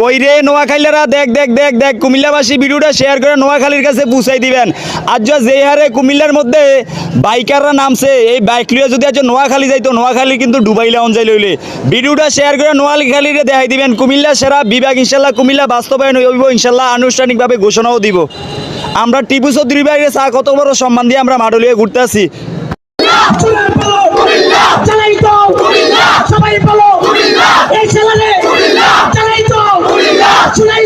কই রে নোয়াখালীরা? দেখ দেখ দেখ দেখ কুমিল্লাবাসী ভিডিওটা শেয়ার করে নোয়াখালীর কাছে পৌঁছাই দিবেন। আজ যা যে হারে কুমিল্লার মধ্যে বাইকাররা নামছে এই বাইক লিয়ে যদি আজ নোয়াখালী যাইতো নোয়াখালী কিন্তু ডুবাই লাউন যাই লইলে। ভিডিওটা শেয়ার করে নোয়াখালীরে দেখাই দিবেন। কুমিল্লা সেরা বিভাগ ইনশাল্লাহ কুমিল্লা বাস্তবায়ন হইব ইনশাল্লাহ আনুষ্ঠানিকভাবে ঘোষণাও দিব। আমরা টিপু চৌধুরী বাইরে চা কত বড় সম্মান দিয়ে আমরা মাডলিয়ে ঘুরতে আসি। সবাই বলো এই ছেলে congratulations.